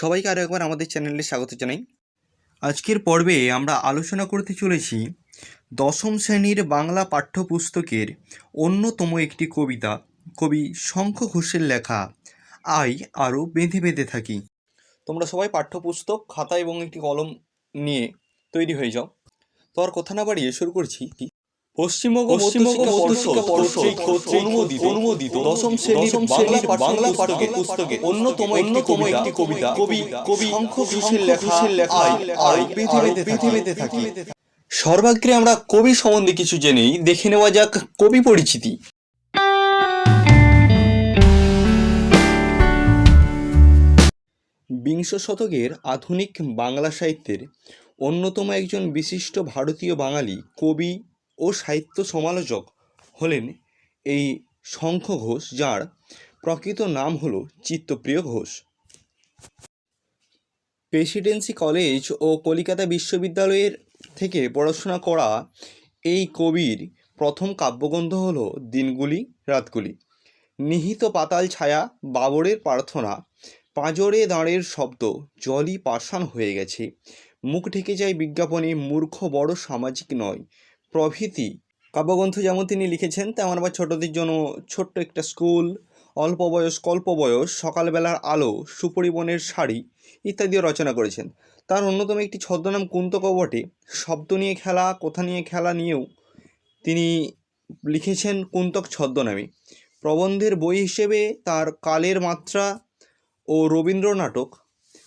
সবাইকে আরও একবার আমাদের চ্যানেলে স্বাগত জানাই। আজকের পর্বে আমরা আলোচনা করতে চলেছি দশম শ্রেণির বাংলা পাঠ্যপুস্তকের অন্যতম একটি কবিতা, কবি শঙ্খ ঘোষের লেখা, আই আরও বেঁধে বেঁধে থাকি। তোমরা সবাই পাঠ্যপুস্তক, খাতা এবং একটি কলম নিয়ে তৈরি হয়ে যাও। তো আর কথা না বাড়িয়ে শুরু করছি। পশ্চিমবঙ্গ পশ্চিমবঙ্গ মধ্যশিক্ষা পর্ষদ অনুমোদিত অনুমোদিত দশম শ্রেণির বাংলা পাঠ্যপুস্তকে পাঠ্যপুস্তকে অন্যতম অন্যতম একটি কবিতা কবি কবি শঙ্খ ঘোষের লেখা লেখা আই আই বেঁধে বেঁধে বেঁধে বেঁধে থাকি সর্বাগ্রে আমরা কবি সম্বন্ধে কিছু জেনেই দেখে নেওয়া যাক কবি পরিচিতি। বিংশ শতকের আধুনিক বাংলা সাহিত্যের অন্যতম একজন বিশিষ্ট ভারতীয় বাঙালি কবি ও সাহিত্য সমালোচক হলেন এই শঙ্খ ঘোষ, যার প্রকৃত নাম হলো চিত্তপ্রিয় ঘোষ। প্রেসিডেন্সি কলেজ ও কলিকাতা বিশ্ববিদ্যালয়ের থেকে পড়াশোনা করা এই কবির প্রথম কাব্যগ্রন্থ হল দিনগুলি, রাতগুলি। নিহিত পাতাল ছায়া, বাবরের প্রার্থনা, পাঁজরে দাঁড়ের শব্দ, জলই পাষাণ হয়ে গেছে। মুখ ঢেকে যায় বিজ্ঞাপনে, মূর্খ বড় সামাজিক নয়। প্রভৃতি। কাব্যগ্রন্থ যেমন তিনি লিখেছেন, তেমন আবার ছোটদের জন্য ছোট্ট একটা স্কুল, অল্প বয়স, কল্প বয়স, সকালবেলার আলো সুপরিবনের শাড়ি ইত্যাদিও রচনা করেছেন। তার অন্যতম একটি ছদ্মনাম কুন্তক বটে। শব্দ নিয়ে খেলা, কথা নিয়ে খেলা নিয়েও তিনি লিখেছেন কুন্তক ছদ্মনামে। প্রবন্ধের বই হিসেবে তার কালের মাত্রা ও রবীন্দ্র নাটক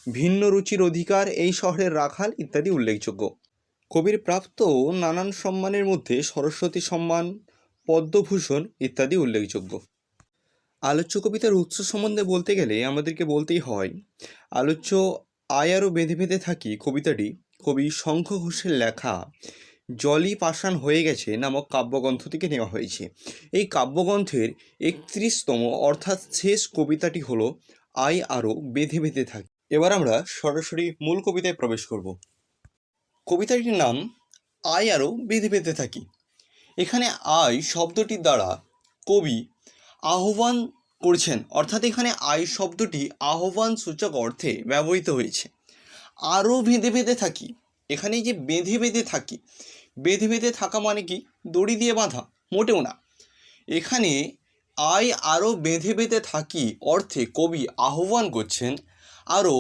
ভিন্ন রুচির অধিকার এই শহরের রাখাল ইত্যাদি উল্লেখযোগ্য। কবির প্রাপ্ত নানান সম্মানের মধ্যে সরস্বতী সম্মান, পদ্মভূষণ ইত্যাদি উল্লেখযোগ্য। আলোচ্য কবিতার উৎস সম্বন্ধে বলতে গেলে আমাদেরকে বলতেই হয়, আলোচ্য আয় আরও বেঁধে বেঁধে থাকি কবিতাটি, কবি শঙ্খ ঘোষের লেখা জলই পাষাণ হয়ে গেছে নামক কাব্যগ্রন্থ থেকে নেওয়া হয়েছে। এই কাব্যগ্রন্থের একত্রিশতম অর্থাৎ শেষ কবিতাটি হলো আই আরও বেঁধে বেঁধে থাকি। এবার আমরা সরাসরি মূল কবিতায় প্রবেশ করব। কবিতাটির নাম আয় আরও বেঁধে বেঁধে থাকি। এখানে আয় শব্দটির দ্বারা কবি আহ্বান করছেন, অর্থাৎ এখানে আয় শব্দটি আহ্বান সূচক অর্থে ব্যবহৃত হয়েছে। আরও বেঁধে বেঁধে থাকি। এখানে যে বেঁধে বেঁধে থাকি। বেঁধে বেঁধে থাকা মানে কি? দড়ি দিয়ে বাঁধা। মোটেও না। এখানে আয় আরও বেঁধে বেঁধে থাকি অর্থে কবি আহ্বান করছেন আরও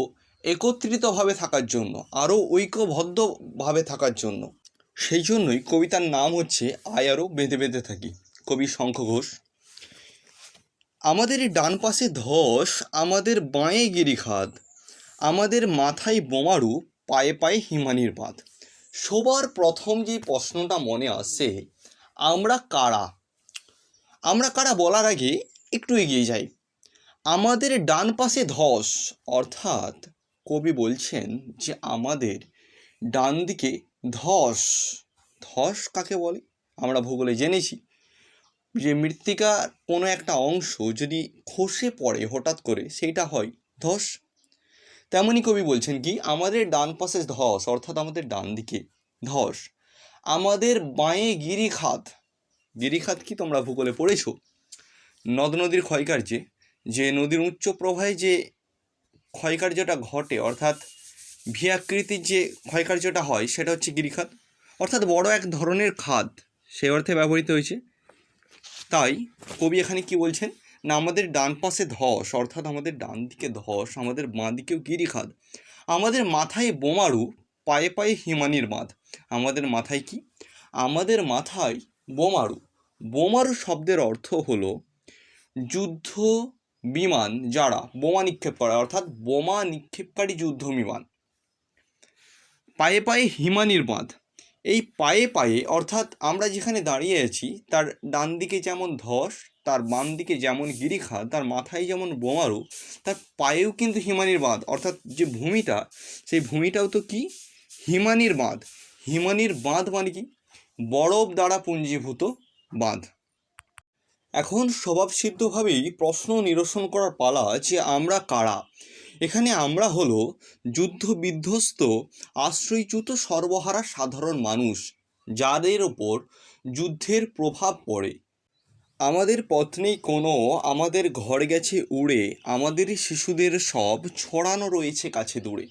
একত্রিতভাবে থাকার জন্য, আরও ঐক্যবদ্ধভাবে থাকার জন্য। সেই জন্যই কবিতার নাম হচ্ছে, আয় আরও বেঁধে বেঁধে থাকি। কবি শঙ্খ ঘোষ। আমাদের ডান পাশে ধস, আমাদের বাঁয়ে গিরিখাদ আমাদের মাথায় বোমারু, পায়ে পায়ে হিমানির বাঁধ। সবার প্রথম যে প্রশ্নটা মনে আসে, আমরা কারা? আমরা কারা বলার আগে একটু এগিয়ে যাই। আমাদের ডান পাশে ধস, অর্থাৎ কবি বলছেন যে আমাদের ডান দিকে ধস ধস কাকে বলে? আমরা ভূগোলে জেনেছি। যে মৃত্তিকার কোনো একটা অংশ যদি খসে পড়ে হঠাৎ করে, সেইটা হয় ধস। তেমনই কবি বলছেন কি, আমাদের ডান পাশে ধস, অর্থাৎ আমাদের ডান দিকে ধস। আমাদের বাঁয়ে গিরিখাত গিরিখাত কি তোমরা ভূগোলে পড়েছো? নদ নদীর ক্ষয়কার্যে, যে নদীর উচ্চ প্রবাহে যে ক্ষয়কার্যটা ঘটে, অর্থাৎ ভিয়াকৃতির যে ক্ষয়কার্যটা হয় সেটা হচ্ছে গিরিখাত। অর্থাৎ বড় এক ধরনের খাদ সে অর্থে ব্যবহৃত হয়েছে। তাই কবি এখানে কি বলছেন? না, আমাদের ডান পাশে ধস, অর্থাৎ আমাদের ডান দিকে ধস, আমাদের বাঁ দিকেও গিরিখাদ আমাদের মাথায় বোমারু, পায়ে পায়ে হিমানির বাঁধ আমাদের মাথায় কি? আমাদের মাথায় বোমারু। বোমারু শব্দের অর্থ হলো যুদ্ধ বিমান যারা বোমা নিক্ষেপ করে, অর্থাৎ বোমা নিক্ষেপকারী যুদ্ধ বিমান। পায়ে পায়ে হিমানির বাঁধ এই পায়ে পায়ে, অর্থাৎ আমরা যেখানে দাঁড়িয়ে আছি, তার ডান দিকে যেমন ধস, তার বাম দিকে যেমন গিরিখা, তার মাথায় যেমন বোমারু, তার পায়েও কিন্তু হিমানির বাঁধ অর্থাৎ যে ভূমিটা, সেই ভূমিটাও তো কি? হিমানির বাঁধ হিমানির বাঁধ মানে কি? বরফ দ্বারা পুঞ্জীভূত বাঁধ। এখন স্বভাবসিদ্ধভাবেই প্রশ্ন নিরসন করার পালা যে আমরা কারা? এখানে আমরা হলো যুদ্ধ বিধ্বস্ত আশ্রয়চ্যুত সর্বহারা সাধারণ মানুষ, যাদের ওপর যুদ্ধের প্রভাব পড়ে। আমাদের পত্নী কোনো, আমাদের ঘর গেছে উড়ে, আমাদের শিশুদের সব ছড়ানো রয়েছে কাছে দূরে।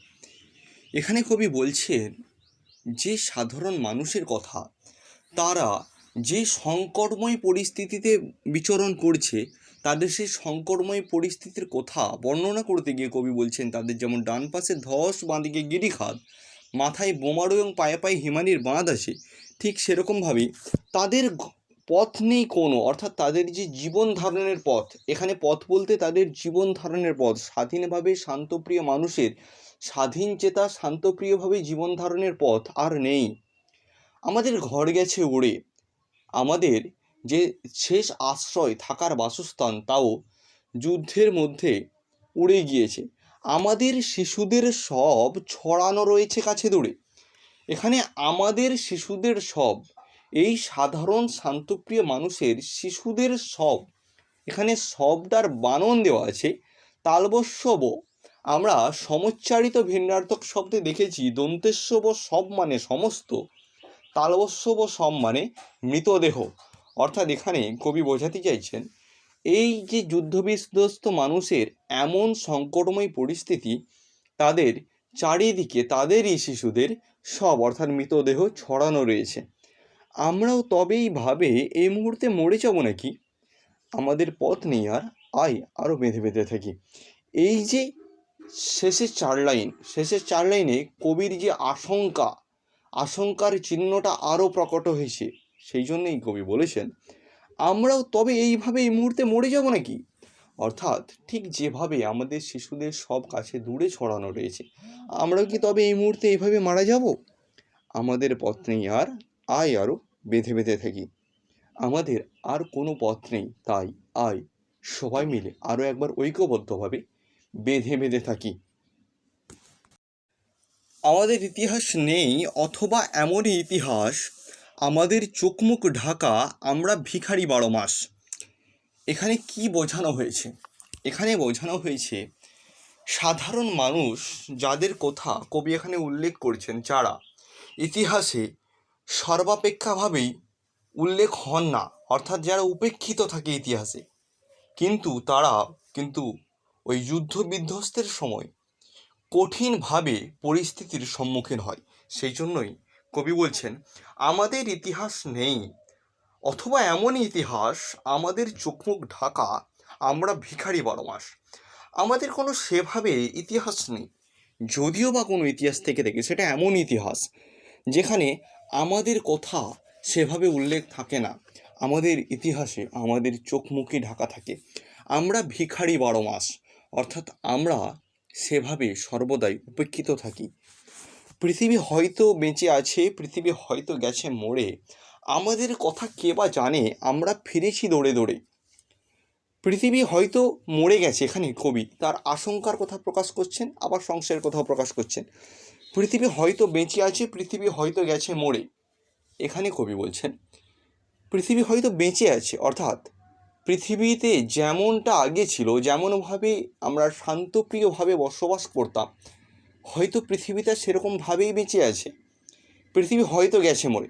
এখানে কবি বলছেন, যে সাধারণ মানুষের কথা, তারা যে সংকটময় পরিস্থিতিতে বিচরণ করছে, তাদের সেই সংকটময় পরিস্থিতির কথা বর্ণনা করতে গিয়ে কবি বলছেন, তাদের যেমন ডান পাশে ধস, বাঁদিকে গিরিখাত, মাথায় বোমারু এবং পায়ে পায়ে হিমানির বাঁধ আছে, ঠিক সেরকমভাবেই তাদের পথ নেই কোনো, অর্থাৎ তাদের যে জীবন ধারণের পথ, এখানে পথ বলতে তাদের জীবন ধারণের পথ, স্বাধীনভাবে শান্তপ্রিয় মানুষের স্বাধীন চেতা শান্তপ্রিয়ভাবে জীবন ধারণের পথ আর নেই। আমাদের ঘর গেছে উড়ে আমাদের যে শেষ আশ্রয় থাকার বাসস্থান, তাও যুদ্ধের মধ্যে উড়ে গিয়েছে। আমাদের শিশুদের সব ছড়ানো রয়েছে কাছে দূরে। এখানে আমাদের শিশুদের সব, এই সাধারণ শান্তপ্রিয় মানুষের শিশুদের সব, এখানে সবটার বানন দেওয়া আছে। তালবস্যব আমরা সমচ্চারিত ভিন্নার্থক শব্দে দেখেছি দন্তেস্যব সব মানে সমস্ত। তালবস্যব সব মানে মৃতদেহ। অর্থাৎ এখানে কবি বোঝাতে চাইছেন, এই যে যুদ্ধবিধ্বস্ত মানুষের এমন সংকটময় পরিস্থিতি, তাদের চারিদিকে তাদেরই শিশুদের সব, অর্থাৎ মৃতদেহ ছড়ানো রয়েছে। আমরাও তবেই ভাবে এই মুহূর্তে মরে যাব নাকি? আমাদের পথ নেই আর আয় আরও বেঁধে বেঁধে থাকি। এই যে শেষের চার লাইন, শেষের চার লাইনে কবির যে আশঙ্কা আশঙ্কার চিহ্নটা আরও প্রকট হয়েছে। সেই জন্যই কবি বলেছেন, আমরাও তবে এইভাবে এই মুহূর্তে মরে যাব নাকি? অর্থাৎ ঠিক যেভাবে আমাদের শিশুদের সব কাছে দূরে ছড়ানো রয়েছে, আমরাও কি তবে এই মুহূর্তে এইভাবে মারা যাব? আমাদের পথ নেই আর, আয় আরও বেঁধে বেঁধে থাকি। আমাদের আর কোনো পথ নেই, তাই আয়। সবাই মিলে আরও একবার ঐক্যবদ্ধভাবে বেঁধে বেঁধে থাকি। আমাদের ইতিহাস নেই অথবা এমনই ইতিহাস, আমাদের চোখমুখ ঢাকা, আমরা ভিখারি বারো মাস। এখানে কি বোঝানো হয়েছে? এখানে বোঝানো হয়েছে, সাধারণ মানুষ যাদের কথা কবি এখানে উল্লেখ করছেন, যারা ইতিহাসে সর্বাপেক্ষাভাবেই উল্লেখ হন না, অর্থাৎ যারা উপেক্ষিত থাকে ইতিহাসে। কিন্তু তারা কিন্তু ওই যুদ্ধ বিধ্বস্তের সময় কঠিনভাবে পরিস্থিতির সম্মুখীন হয়। সেই জন্যই কবি বলছেন, আমাদের ইতিহাস নেই, অথবা এমন ইতিহাস, আমাদের চোখমুখ ঢাকা, আমরা ভিখারি বারো মাস আমাদের কোনো সেভাবে ইতিহাস নেই। যদিও বা কোনো ইতিহাস থেকে দেখি, সেটা এমন ইতিহাস, যেখানে আমাদের কথা সেভাবে উল্লেখ থাকে না। আমাদের ইতিহাসে আমাদের চোখ মুখে ঢাকা থাকে। আমরা ভিখারি বারো মাস অর্থাৎ আমরা সেভাবে সর্বদাই উপেক্ষিত থাকি। পৃথিবী হয়তো বেঁচে আছে, পৃথিবী হয়তো গেছে মরে। আমাদের কথা কে বা জানে, আমরা ফিরেছি দৌড়ে দৌড়ে। পৃথিবী হয়তো মরে গেছে এখানে কবি, তার আশঙ্কার কথা প্রকাশ করছেন, আবার সংশয়ের কথাও প্রকাশ করছেন। পৃথিবী হয়তো বেঁচে আছে, পৃথিবী হয়তো গেছে মরে। এখানে কবি বলছেন, পৃথিবী হয়তো বেঁচে আছে, অর্থাৎ পৃথিবীতে যেমনটা আগে ছিল, যেমনভাবে আমরা শান্তপ্রিয়ভাবে বসবাস করতাম, হয়তো পৃথিবীটা সেরকমভাবেই বেঁচে আছে। পৃথিবী হয়তো গেছে মরে।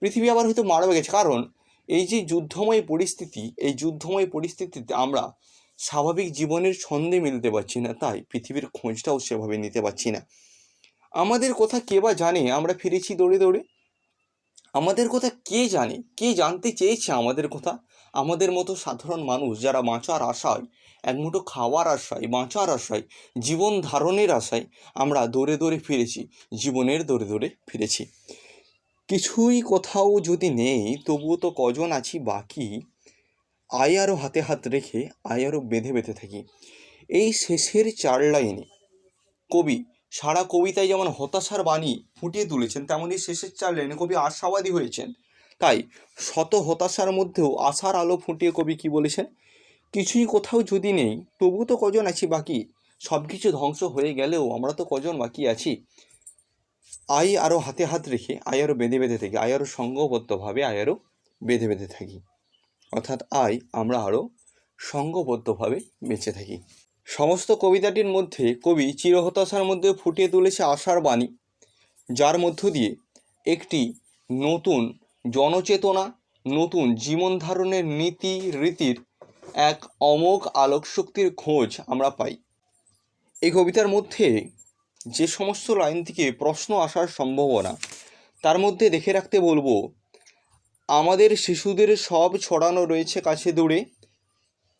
পৃথিবী আবার হয়তো মারাও গেছে। কারণ এই যে যুদ্ধময় পরিস্থিতি, এই যুদ্ধময় পরিস্থিতিতে আমরা স্বাভাবিক জীবনের ছন্দে মিলতে পারছি না, তাই পৃথিবীর খোঁজটাও সেভাবে নিতে পারছি না। আমাদের কথা কে বা জানে? আমরা ফিরেছি দৌড়ে দৌড়ে। আমাদের কথা কে জানে? কে জানতে চেয়েছে আমাদের কথা? আমাদের মতো সাধারণ মানুষ যারা বাঁচার আশায় এক মুঠো খাওয়ার আশায়, বাঁচার আশায়, জীবন ধারণের আশায় আমরা দৌড়ে দৌড়ে ফিরেছি, জীবনের দৌড়ে দৌড়ে ফিরেছি। কিছুই কোথাও যদি নেই, তবুও তো কজন আছি বাকি, আয় আরও হাতে হাত রেখে, আয় আরও বেঁধে বেঁধে থাকি। এই শেষের চার লাইনে কবি, সারা কবিতায় যেমন হতাশার বাণী ফুটিয়ে তুলেছেন তেমনই শেষের চার লাইনে কবি আশাবাদী হয়েছেন। তাই শত হতাশার মধ্যেও আশার আলো ফুটিয়ে কবি কি বলেছেন? কিছুই কোথাও যদি নেই তবু তো কজন আছি বাকি? সব কিছু ধ্বংস হয়ে গেলেও আমরা তো কজন বাকি আছি? আই আরও হাতে হাত রেখে, আই আরও বেঁধে বেঁধে থাকি, আই আরও সঙ্গবদ্ধভাবে, আই আরও বেঁধে বেঁধে থাকি। অর্থাৎ আই আমরা আরও সঙ্গবদ্ধভাবে বেঁচে থাকি। সমস্ত কবিতাটির মধ্যে কবি চিরহতাশার মধ্যে ফুটিয়ে তুলেছে আশার বাণী, যার মধ্য দিয়ে একটি নতুন জনচেতনা, নতুন জীবন ধারণের নীতি, রীতির এক অমোঘ আলোকশক্তির খোঁজ আমরা পাই। এই কবিতার মধ্যে যে সমস্ত লাইন থেকে প্রশ্ন আসার সম্ভাবনা, তার মধ্যে দেখে রাখতে বলব, আমাদের শিশুদের সব ছড়ানো রয়েছে কাছে দূরে,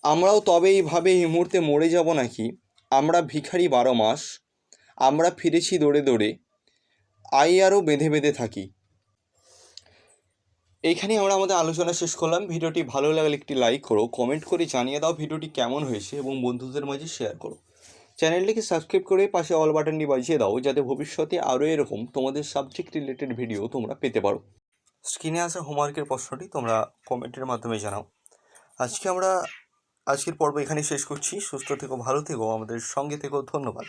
আমরাও তবে এইভাবে এই মুহূর্তে মরে যাব নাকি? আমরা ভিখারি বারো মাস, আমরা ফিরেছি দৌড়ে দৌড়ে, আই আরও বেঁধে বেঁধে থাকি। এইখানে আমরা আমাদের আলোচনা শেষ করলাম। ভিডিওটি ভালো লাগলে একটি লাইক করো কমেন্ট করে জানিয়ে দাও ভিডিওটি কেমন হয়েছে এবং বন্ধুদের মাঝে শেয়ার করো। চ্যানেলটিকে সাবস্ক্রাইব করে পাশে অল বাটনটি বাজিয়ে দাও, যাতে ভবিষ্যতে আরও এরকম তোমাদের সাবজেক্ট রিলেটেড ভিডিও তোমরা পেতে পারো। স্ক্রিনে আসা হোমওয়ার্কের প্রশ্নটি তোমরা কমেন্টের মাধ্যমে জানাও। আজকে আমরা, আজকের পর্ব এখানে শেষ করছি। সুস্থ থেকো, ভালো থেকো, আমাদের সঙ্গে থেকো, ধন্যবাদ।